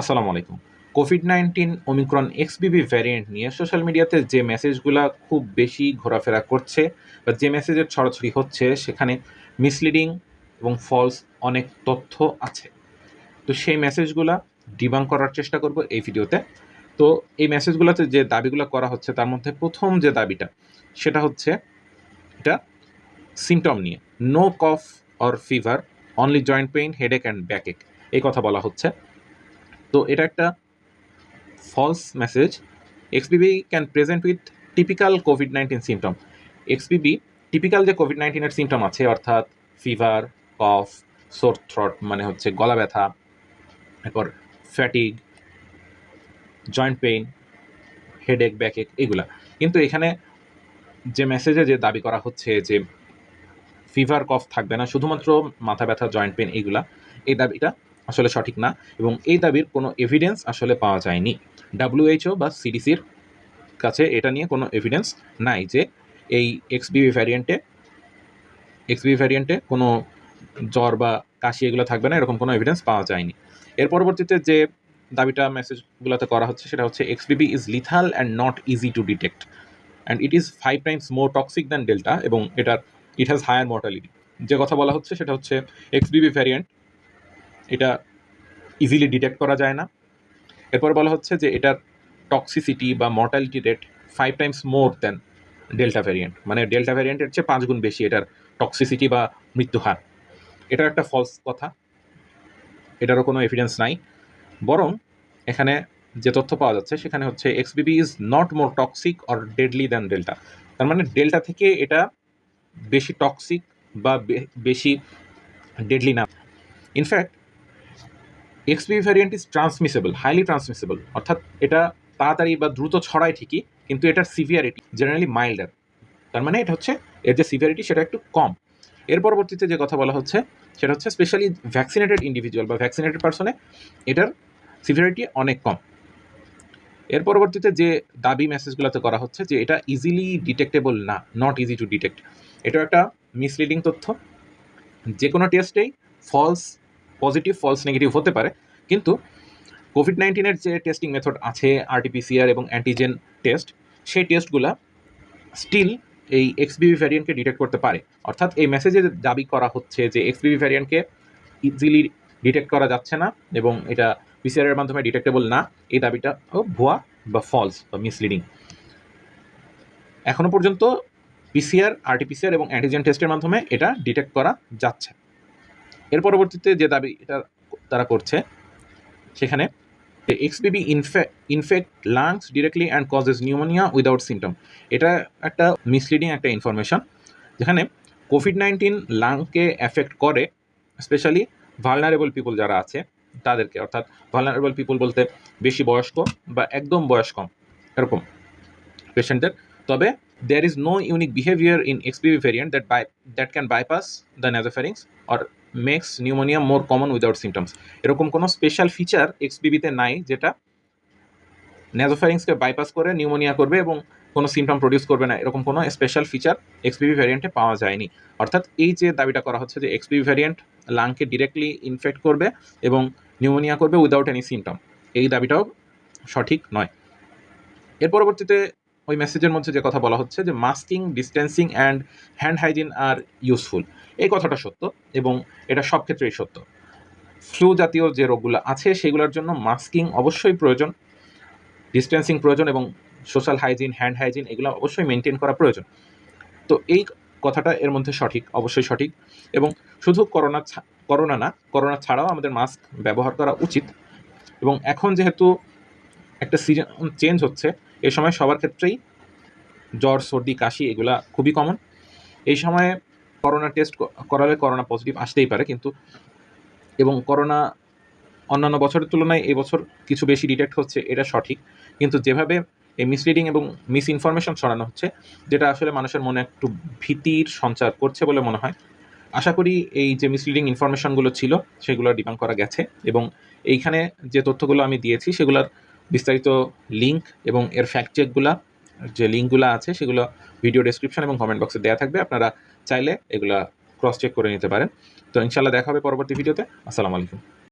আসসালামু আলাইকুম। Covid nineteen omicron XBB variant নিয়ে সোশ্যাল মিডিয়াতে যে মেসেজগুলো খুব বেশি ঘোরাফেরা করছে বা যে মেসেজের ছড়াছড়ি হচ্ছে, সেখানে মিসলিডিং এবং ফলস অনেক তথ্য আছে। তো সেই মেসেজগুলা ডিবাং করার চেষ্টা করব এই ভিডিওতে তো এই মেসেজগুলোতে যে দাবিগুলো করা হচ্ছে, তার মধ্যে প্রথম যে দাবিটা, সেটা হচ্ছে এটা সিমটম নিয়ে। No cough or fever only joint pain headache and backache এই কথা বলা হচ্ছে। তো এটা একটা false message XBB can present with typical covid nineteen symptom XBB typical যে কোভিড নাইন্টিনের সিমটম আছে, অর্থাৎ ফিভার কফ সোর থ্রট মানে হচ্ছে গলা ব্যথা, এরপর fatigue joint pain headache backache এগুলা। কিন্তু এখানে যে মেসেজে যে দাবি করা হচ্ছে যে ফিভার কফ থাকবে না, শুধুমাত্র মাথা ব্যথা জয়েন্ট পেন এইগুলা এই দাবিটা আসলে সঠিক না এবং এই দাবির কোনো এভিডেন্স আসলে পাওয়া যায়নি। ডাব্লিউএইচও বা সিডিসির কাছে এটা নিয়ে কোনো এভিডেন্স নাই যে এই এক্সবিভি ভ্যারিয়েন্টে এক্সবিভি ভ্যারিয়েন্টে কোনো জ্বর বা কাশি এগুলো থাকবে না, এরকম কোনো এভিডেন্স পাওয়া যায়নি। এর পরবর্তীতে যে দাবিটা মেসেজগুলোতে করা হচ্ছে সেটা হচ্ছে XBB is lethal and not easy to detect and it is five times more toxic than delta এবং এটার ইট হ্যাজ হায়ার মর্টালিটি যে কথা বলা হচ্ছে সেটা হচ্ছে এক্সবিবি ভ্যারিয়েন্ট এটা ইজিলি ডিটেক্ট করা যায় না। এরপর বলা হচ্ছে যে এটার টক্সিসিটি বা mortality rate five times more than delta variant মানে ডেল্টা ভ্যারিয়েন্টের চেয়ে পাঁচ গুণ বেশি এটার টক্সিসিটি বা মৃত্যু হার। এটার একটা ফলস কথা। এটারও কোনো এভিডেন্স নাই। বরং এখানে যে তথ্য পাওয়া যাচ্ছে, সেখানে হচ্ছে XBB is not more toxic or deadly than delta তার মানে ডেল্টা থেকে এটা বেশি টক্সিক বে- বেশি ডেডলি না। In fact XBB variant is transmissible highly transmissible অর্থাৎ এটা তাড়াতাড়ি বা দ্রুত ছড়ায় ঠিকই, কিন্তু এটার সিভিয়ারিটি জেনারেলি মাইল্ডার তার মানে এটা হচ্ছে, এর যে সিভিয়ারিটি সেটা একটু কম। এর পরবর্তীতে যে কথা বলা হচ্ছে, সেটা হচ্ছে স্পেশালি ভ্যাকসিনেটেড ইন্ডিভিজুয়াল বা ভ্যাকসিনেটেড পার্সনে এটার সিভিয়ারিটি অনেক কম। এর পরবর্তীতে যে দাবি মেসেজগুলোতে করা হচ্ছে, যে এটা ইজিলি ডিটেক্টেবল না নট ইজি টু ডিটেক্ট এটা একটা মিসলিডিং তথ্য। যে কোনো টেস্টেই ফলস পজিটিভ ফলস নেগেটিভ হতে পারে। কিন্তু কোভিড নাইন্টিনের যে টেস্টিং মেথড আছে আরটিপিসিআর এবং অ্যান্টিজেন টেস্ট সেই টেস্টগুলা স্টিল এই এক্সবিভি ভ্যারিয়েন্টকে ডিটেক্ট করতে পারে। অর্থাৎ এই মেসেজে দাবি করা হচ্ছে যে এক্সবিভি ভ্যারিয়েন্টকে ইজিলি ডিটেক্ট করা যাচ্ছে না এবং এটা পিসিআর এর মাধ্যমে ডিটেক্টেবল না। এই দাবিটা ভুয়া বা ফলস বা মিসলিডিং এখনও পর্যন্ত পিসিআর আরটিপিসিআর এবং অ্যান্টিজেন টেস্টের মাধ্যমে এটা ডিটেক্ট করা যাচ্ছে। এর পরবর্তীতে যে দাবি এটা তারা করছে, সেখানে XBB infect lungs directly and causes pneumonia without symptom এটা একটা মিসলিডিং একটা ইনফরমেশন যেখানে কোভিড নাইন্টিন লাংকে এফেক্ট করে স্পেশালি ভালনারেবল পিপল যারা আছে, তাদেরকে। অর্থাৎ ভালনারেবল পিপল বলতে বেশি বয়স্ক বা একদম বয়স কম এরকম পেশেন্টদের তবে there is no unique behaviour in XBB variant that by that can bypass the nasopharynx or makes pneumonia more common without symptoms এরকম কোনো স্পেশাল ফিচার এক্সপিবিতে নাই যেটা ন্যাজোফ্যারিংসকে বাইপাস করে নিউমোনিয়া করবে এবং কোনো সিমটম প্রডিউস করবে না। এরকম কোনো স্পেশাল ফিচার এক্সপিভি ভ্যারিয়েন্টে পাওয়া যায়নি। অর্থাৎ এই যে দাবিটা করা হচ্ছে যে এক্সপিভি ভ্যারিয়েন্ট লাংকে ডিরেক্টলি ইনফেক্ট করবে এবং নিউমোনিয়া করবে উইদাউট এনি সিমটম এই দাবিটাও সঠিক নয়। এর পরবর্তীতে ওই মেসেজের মধ্যে যে কথা বলা হচ্ছে যে masking distancing and hand hygiene are useful এই কথাটা সত্য এবং এটা সব ক্ষেত্রেই সত্য। ফ্লু জাতীয় যে রোগগুলো আছে, সেগুলোর জন্য মাস্কিং অবশ্যই প্রয়োজন ডিস্টেন্সিং প্রয়োজন এবং সোশ্যাল হাইজিন হ্যান্ড হাইজিন এগুলো অবশ্যই মেনটেন করা প্রয়োজন। তো এই কথাটা এর মধ্যে সঠিক, অবশ্যই সঠিক এবং শুধু করোনা করোনা না করোনা ছাড়াও আমাদের মাস্ক ব্যবহার করা উচিত এবং এখন যেহেতু একটা সিজন চেঞ্জ হচ্ছে এই সময় সবার ক্ষেত্রেই জ্বর, সর্দি, কাশি এগুলা খুবই কমন এই সময়ে করোনা টেস্ট করালে করোনা পজিটিভ আসতেই পারে, কিন্তু এবং করোনা অন্যান্য বছরের তুলনায় এই বছর কিছু বেশি ডিটেক্ট হচ্ছে, এটা সঠিক। কিন্তু যেভাবে এই মিসলিডিং এবং মিস ইনফরমেশন ছড়ানো হচ্ছে, যেটা আসলে মানুষের মনে একটু ভীতির সঞ্চার করছে বলে মনে হয়, আশা করি এই যে মিসলিডিং ইনফরমেশনগুলো ছিল, সেগুলো ডিবাং করা গেছে। এবং এইখানে যে তথ্যগুলো আমি দিয়েছি, সেগুলোর বিস্তারিত লিঙ্ক এবং এর ফ্যাক্ট চেকগুলা যে লিঙ্কগুলো আছে, সেগুলো ভিডিও ডেসক্রিপশন এবং কমেন্ট বক্সে দেওয়া থাকবে। আপনারা চাইলে এগুলা ক্রস চেক করে নিতে পারেন। তো ইনশাল্লাহ দেখা হবে পরবর্তী ভিডিওতে আসসালামু আলাইকুম।